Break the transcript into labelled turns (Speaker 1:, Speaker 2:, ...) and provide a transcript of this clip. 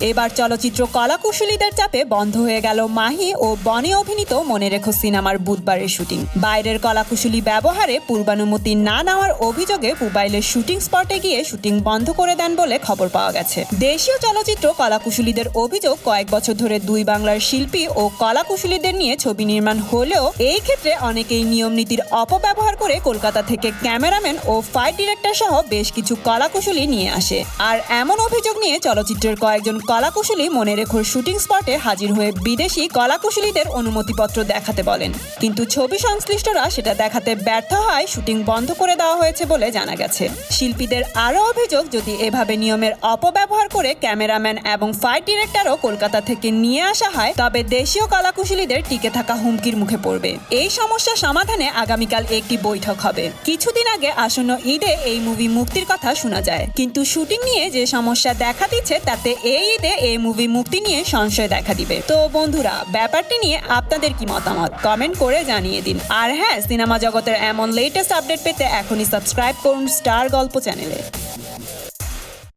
Speaker 1: এবার চলচ্চিত্র কলাকুশলীদের চাপে বন্ধ হয়ে গেল মাহি ও বনে অভিনীত মনে রেখো সিনেমার বুধবারের শুটিং। বাইরের কলাকুশলী ব্যবহারে পূর্বানুমতি না নেওয়ার অভিযোগে মোবাইলের শুটিং স্পটে গিয়ে শুটিং বন্ধ করে দেন বলে খবর পাওয়া গেছে। দেশীয় চলচ্চিত্র কলাকুশলীদের অভিযোগ, কয়েক বছর ধরে দুই বাংলার শিল্পী ও কলাকুশলীদের নিয়ে ছবি নির্মাণ হলেও এই ক্ষেত্রে অনেকেই নিয়ম নীতির অপব্যবহার করে কলকাতা থেকে ক্যামেরাম্যান ও ফাইট ডিরেক্টর সহ বেশ কিছু কলাকুশলী নিয়ে আসে। আর এমন অভিযোগ নিয়ে চলচ্চিত্রের কয়েকজন কলাকুশলী মনে রেখোর শুটিং স্পটে হাজির হয়ে বিদেশি কলাকুশলীদের অনুমতিপত্র দেখাতে বলেন। কিন্তু ছবি সংশ্লিষ্টরা সেটা দেখাতে ব্যর্থ হয় শুটিং বন্ধ করে দেওয়া হয়েছে বলে জানা গেছে। শিল্পীদের আরও অভিযোগ, যদি এভাবে নিয়মের অপব্যবহার করে ক্যামেরাম্যান এবং ফাইট ডিরেক্টরও কলকাতা থেকে নিয়ে আসা হয়, তবে দেশীয় কলাকুশলীদের টিকে থাকা হুমকির মুখে পড়বে। এই সমস্যা সমাধানে আগামীকাল একটি বৈঠক হবে। কিছুদিন আগে আসন্ন ঈদে এই মুভি মুক্তির কথা শোনা যায়। কিন্তু শুটিং নিয়ে যে সমস্যা দেখা দিচ্ছে, তাতে এই ঈদে এই মুভি মুক্তি নিয়ে সংশয় দেখা দিবে। তো বন্ধুরা, ব্যাপারটি নিয়ে আপনাদের কি মতামত? কমেন্ট করে জানিয়ে দিন। আর হ্যাঁ সিনেমা জগতের এমন লেটেস্ট আপডেট পেতে এখনই সাবস্ক্রাইব করুন স্টার গল্প চ্যানেলে